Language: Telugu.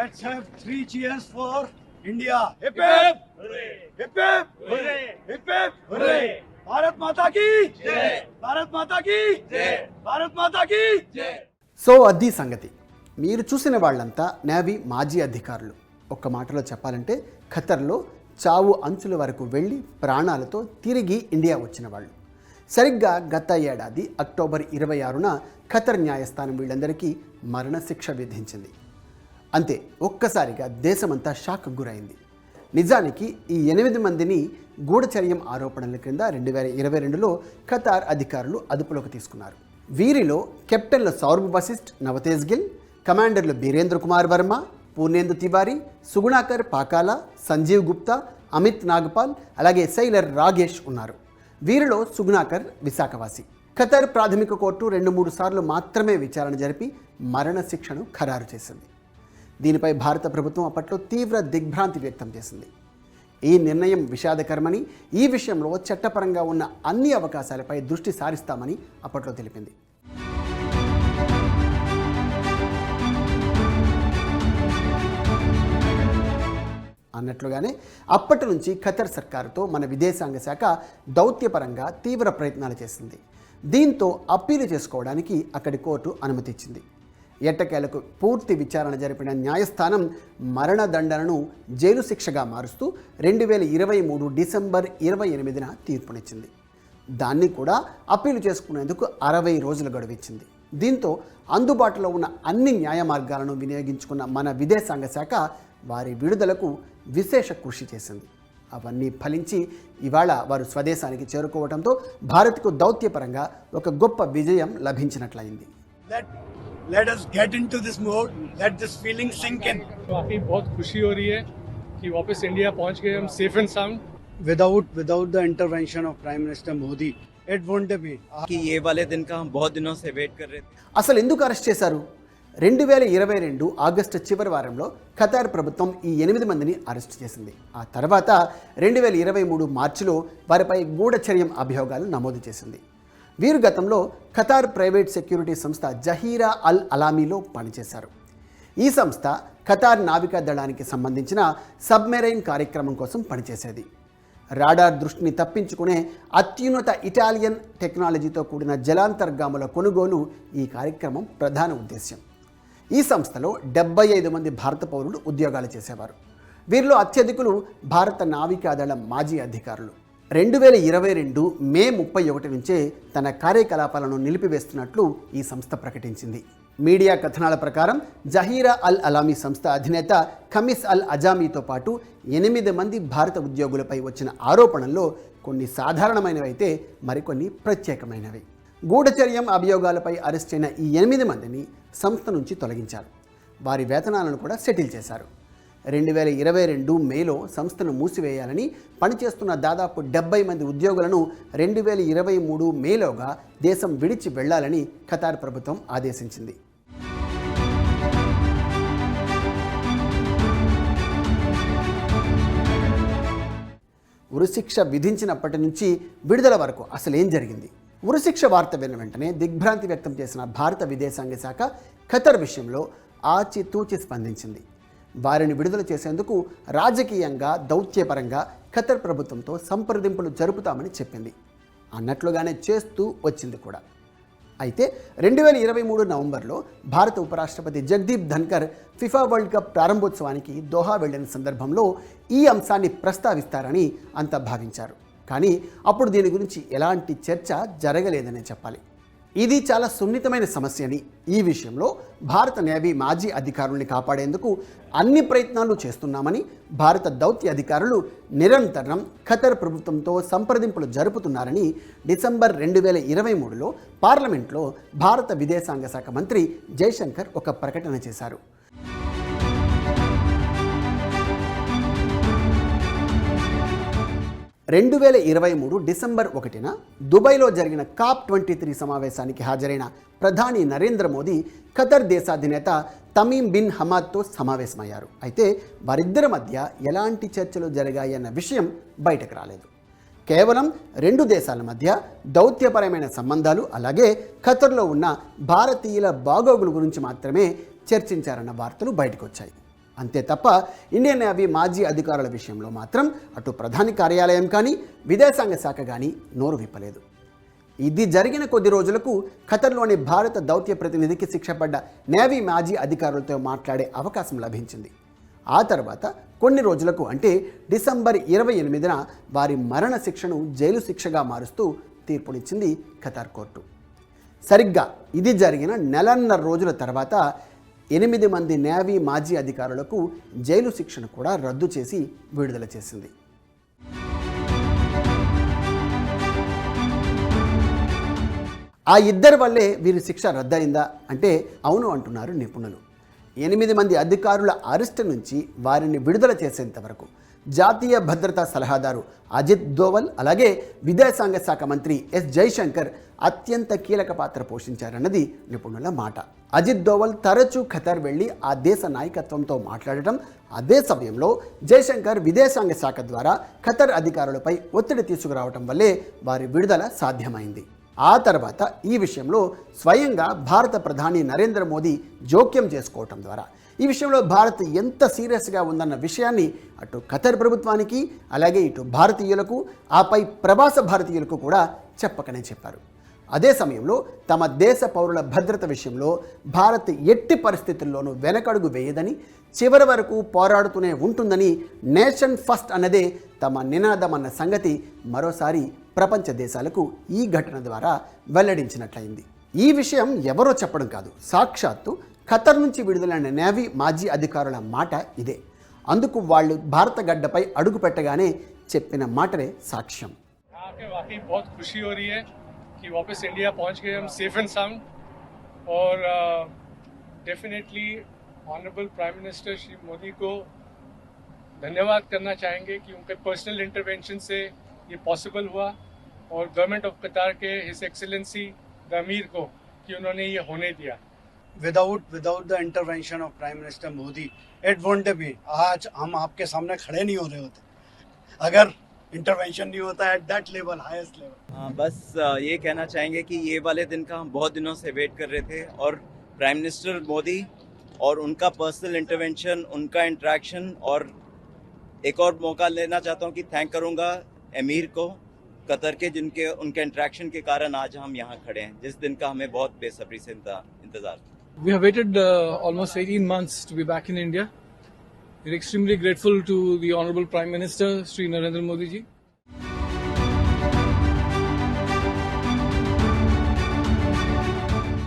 Let's have three cheers for India. Hip hip! Hooray! Hip hip! Hooray! Hip hip! Hooray! Bharat మాతా జై భారత్ మాతా జై భారత్ మాతా జై సో అది సంగతి మీరు చూసిన వాళ్ళంతా నేవీ మాజీ అధికారులు ఒక్క మాటలో చెప్పాలంటే ఖతర్లో చావు అంచుల వరకు వెళ్ళి ప్రాణాలతో తిరిగి ఇండియా వచ్చిన వాళ్ళు సరిగ్గా గత ఏడాది అక్టోబర్ ఇరవై ఆరున ఖతర్ న్యాయస్థానం వీళ్ళందరికీ మరణశిక్ష విధించింది అంతే ఒక్కసారిగా దేశమంతా షాక్ గురైంది. నిజానికి ఈ ఎనిమిది మందిని గూఢచర్యం ఆరోపణల క్రింద రెండు వేల ఇరవై రెండులో ఖతార్ అధికారులు అదుపులోకి తీసుకున్నారు. వీరిలో కెప్టెన్ల సౌరభ్ బసిస్ట్ నవతేజ్ గిల్ కమాండర్లు బీరేంద్ర కుమార్ వర్మ పూర్ణేందు తివారీ సుగుణాకర్ పాకాల సంజీవ్ గుప్తా అమిత్ నాగపాల్ అలాగే సైలర్ రాగేష్ ఉన్నారు. వీరిలో సుగుణాకర్ విశాఖవాసి. ఖతార్ ప్రాథమిక కోర్టు రెండు మూడు సార్లు మాత్రమే విచారణ జరిపి మరణశిక్షను ఖరారు చేసింది. దీనిపై భారత ప్రభుత్వం అప్పట్లో తీవ్ర దిగ్భ్రాంతి వ్యక్తం చేసింది. ఈ నిర్ణయం విషాదకరమని ఈ విషయంలో చట్టపరంగా ఉన్న అన్ని అవకాశాలపై దృష్టి సారిస్తామని అప్పట్లో తెలిపింది. అన్నట్లుగానే అప్పటి నుంచి ఖతర్ సర్కారుతో మన విదేశాంగ శాఖ దౌత్యపరంగా తీవ్ర ప్రయత్నాలు చేసింది. దీంతో అప్పీలు చేసుకోవడానికి అక్కడి కోర్టు అనుమతిచ్చింది. ఎట్టకేలకు పూర్తి విచారణ జరిపిన న్యాయస్థానం మరణదండనను జైలు శిక్షగా మారుస్తూ రెండు వేల ఇరవై మూడు డిసెంబర్ ఇరవై ఎనిమిదిన తీర్పునిచ్చింది. దాన్ని కూడా అప్పీలు చేసుకునేందుకు అరవై రోజులు గడువిచ్చింది. దీంతో అందుబాటులో ఉన్న అన్ని న్యాయ మార్గాలను వినియోగించుకున్న మన విదేశాంగ శాఖ వారి విడుదలకు విశేష కృషి చేసింది. అవన్నీ ఫలించి ఇవాళ వారు స్వదేశానికి చేరుకోవడంతో భారత్కు దౌత్యపరంగా ఒక గొప్ప విజయం లభించినట్లయింది. Let let us get into this mode. Let this feeling sink in. काफी बहुत खुशी हो रही है कि वापस इंडिया पहुंच गए हम safe and sound Without without the intervention of Prime Minister Modi, it wouldn't have been. कि ये वाले दिन का हम बहुत दिनों से वेट कर रहे थे అసలు ఎందుకు అరెస్ట్ చేశారు రెండు వేల ఇరవై రెండు ఆగస్టు చివరి వారంలో ఖతార్ ప్రభుత్వం ఈ ఎనిమిది మందిని అరెస్ట్ చేసింది ఆ తర్వాత రెండు వేల ఇరవై మూడు మార్చిలో వారిపై గూఢచర్యం అభియోగాలు నమోదు చేసింది వీరు గతంలో ఖతార్ ప్రైవేట్ సెక్యూరిటీ సంస్థ జహీరా అల్ అలామీలో పనిచేశారు. ఈ సంస్థ ఖతార్ నావికా దళానికి సంబంధించిన సబ్మెరైన్ కార్యక్రమం కోసం పనిచేసేది. రాడార్ దృష్టిని తప్పించుకునే అత్యున్నత ఇటాలియన్ టెక్నాలజీతో కూడిన జలాంతర్గాముల కొనుగోలు ఈ కార్యక్రమం ప్రధాన ఉద్దేశ్యం. ఈ సంస్థలో డెబ్బై ఐదు మంది భారత పౌరులు ఉద్యోగాలు చేసేవారు. వీరిలో అత్యధికులు భారత నావికాదళం మాజీ అధికారులు. రెండు వేల ఇరవై రెండు మే ముప్పై ఒకటి నుంచే తన కార్యకలాపాలను నిలిపివేస్తున్నట్లు ఈ సంస్థ ప్రకటించింది. మీడియా కథనాల ప్రకారం జహీరా అల్ అలామీ సంస్థ అధినేత ఖమీస్ అల్ అజామీతో పాటు ఎనిమిది మంది భారత ఉద్యోగులపై వచ్చిన ఆరోపణల్లో కొన్ని సాధారణమైనవి అయితే మరికొన్ని ప్రత్యేకమైనవి. గూఢచర్యం అభియోగాలపై అరెస్ట్ అయిన ఈ ఎనిమిది మందిని సంస్థ నుంచి తొలగించారు. వారి వేతనాలను కూడా సెటిల్ చేశారు. రెండు వేల ఇరవై రెండు మేలో సంస్థను మూసివేయాలని పనిచేస్తున్న దాదాపు డెబ్బై మంది ఉద్యోగులను రెండు వేల ఇరవై మూడు మేలోగా దేశం విడిచి వెళ్ళాలని ఖతార్ ప్రభుత్వం ఆదేశించింది. ఉరిశిక్ష విధించినప్పటి నుంచి విడుదల వరకు అసలు ఏం జరిగింది? ఉరిశిక్ష వార్త విన్న వెంటనే దిగ్భ్రాంతి వ్యక్తం చేసిన భారత విదేశాంగ శాఖ ఖతర్ విషయంలో ఆచితూచి స్పందించింది. వారిని విడుదల చేసేందుకు రాజకీయంగా దౌత్యపరంగా ఖతర్ ప్రభుత్వంతో సంప్రదింపులు జరుపుతామని చెప్పింది. అన్నట్లుగానే చేస్తూ వచ్చింది కూడా. అయితే రెండు వేల ఇరవై మూడు నవంబర్లో భారత ఉపరాష్ట్రపతి Jagdeep Dhankhar FIFA world cup ప్రారంభోత్సవానికి దోహా వెళ్ళిన సందర్భంలో ఈ అంశాన్ని ప్రస్తావిస్తారని అంతా భావించారు. కానీ అప్పుడు దీని గురించి ఎలాంటి చర్చ జరగలేదనే చెప్పాలి. ఇది చాలా సున్నితమైన సమస్యని ఈ విషయంలో భారత నేవీ మాజీ అధికారుల్ని కాపాడేందుకు అన్ని ప్రయత్నాలు చేస్తున్నామని భారత దౌత్య అధికారులు నిరంతరం ఖతర్ ప్రభుత్వంతో సంప్రదింపులు జరుపుతున్నారని డిసెంబర్ రెండు వేల ఇరవై మూడులో పార్లమెంట్లో భారత విదేశాంగ శాఖ మంత్రి జైశంకర్ ఒక ప్రకటన చేశారు. రెండు వేల ఇరవై మూడు డిసెంబర్ ఒకటిన దుబాయ్లో జరిగిన కాప్ ట్వంటీ త్రీ సమావేశానికి హాజరైన ప్రధాని నరేంద్ర మోదీ ఖతర్ దేశాధినేత తమీం బిన్ హమాద్తో సమావేశమయ్యారు. అయితే వారిద్దరి మధ్య ఎలాంటి చర్చలు జరిగాయన్న విషయం బయటకు రాలేదు. కేవలం రెండు దేశాల మధ్య దౌత్యపరమైన సంబంధాలు అలాగే ఖతర్లో ఉన్న భారతీయుల బాగోగుల గురించి మాత్రమే చర్చించారన్న వార్తలు బయటకు వచ్చాయి. అంతే తప్ప ఇండియన్ నేవీ మాజీ అధికారుల విషయంలో మాత్రం అటు ప్రధాని కార్యాలయం కానీ విదేశాంగ శాఖ కానీ నోరు విప్పలేదు. ఇది జరిగిన కొద్ది రోజులకు ఖతర్లోని భారత దౌత్య ప్రతినిధికి శిక్షపడ్డ నేవీ మాజీ అధికారులతో మాట్లాడే అవకాశం లభించింది. ఆ తర్వాత కొన్ని రోజులకు అంటే డిసెంబర్ ఇరవై ఎనిమిదిన వారి మరణ శిక్షను జైలు శిక్షగా మారుస్తూ తీర్పునిచ్చింది ఖతార్ కోర్టు. సరిగ్గా ఇది జరిగిన నెలన్నర రోజుల తర్వాత ఎనిమిది మంది నేవీ మాజీ అధికారులకు జైలు శిక్షను కూడా రద్దు చేసి విడుదల చేసింది. ఆ ఇద్దరి వల్లే వీరి శిక్ష రద్దయిందా అంటే అవును అంటున్నారు నిపుణులు. ఎనిమిది మంది అధికారుల అరెస్టు నుంచి వారిని విడుదల చేసేంత వరకు జాతీయ భద్రతా సలహాదారు అజిత్ దోవల్ అలాగే విదేశాంగ శాఖ మంత్రి ఎస్ జైశంకర్ అత్యంత కీలక పాత్ర పోషించారన్నది నిపుణుల మాట. అజిత్ దోవల్ తరచూ ఖతర్ వెళ్ళి ఆ దేశ నాయకత్వంతో మాట్లాడటం. అదే సమయంలో జైశంకర్ విదేశాంగ శాఖ ద్వారా ఖతర్ అధికారులపై ఒత్తిడి తీసుకురావటం వల్లే వారి విడుదల సాధ్యమైంది. ఆ తర్వాత ఈ విషయంలో స్వయంగా భారత ప్రధాని నరేంద్ర మోదీ జోక్యం చేసుకోవటం ద్వారా. ఈ విషయంలో భారత్ ఎంత సీరియస్గా ఉందన్న విషయాన్ని అటు ఖతర్ ప్రభుత్వానికి అలాగే ఇటు భారతీయులకు ఆపై ప్రవాస భారతీయులకు కూడా చెప్పకనే చెప్పారు. అదే సమయంలో తమ దేశ పౌరుల భద్రత విషయంలో భారత్ ఎట్టి పరిస్థితుల్లోనూ వెనకడుగు వేయదని చివరి వరకు పోరాడుతూనే ఉంటుందని నేషన్ ఫస్ట్ అన్నదే తమ నినాదం అన్న సంగతి మరోసారి ప్రపంచ దేశాలకు ఈ ఘటన ద్వారా వెల్లడించినట్లయింది. ఈ విషయం ఎవరో చెప్పడం కాదు. సాక్షాత్తు ఖతర్ నుంచి విడుదలైన నేవీ మాజీ అధికారుల మాట ఇదే. అందుకు వాళ్ళు భారత గడ్డపై అడుగు పెట్టగానే చెప్పిన మాటలే సాక్ష్యం. कि वापस इंडिया पहुँच गए हम सेफ़ एंड साउंड और definitely honourable prime minister Shri Modi को धन्यवाद करना चाहेंगे कि उनके पर्सनल इंटरवेंशन से ये पॉसिबल हुआ और गवर्नमेंट ऑफ़ कतार के हिस एक्सेलेंसी द अमीर को कि उन्होंने ये होने दिया। Without without the intervention of prime minister Modi it won't be आज हम आपके सामने खड़े नहीं हो रहे होते। अगर इंटरवेंशन नहीं होता at that level highest level हाँ, बस ये कहना चाहेंगे कि ये वाले दिन का हम बहुत दिनों से वेट कर रहे थे और प्राइम मिनिस्टर मोदी और उनका पर्सनल इंटरवेंशन उनका इंटरेक्शन और एक और मौका लेना चाहता हूँ कि थैंक करूँगा अमीर को कतर के जिनके उनके इंटरेक्शन के कारण आज हम यहाँ खड़े हैं जिस दिन का हमें बहुत बेसब्री से इंतज़ार इंतज़ार था We have waited uh, almost 18 months to be back in India. We're extremely grateful to the Honorable Prime Minister, Sri Narendra Modi ji,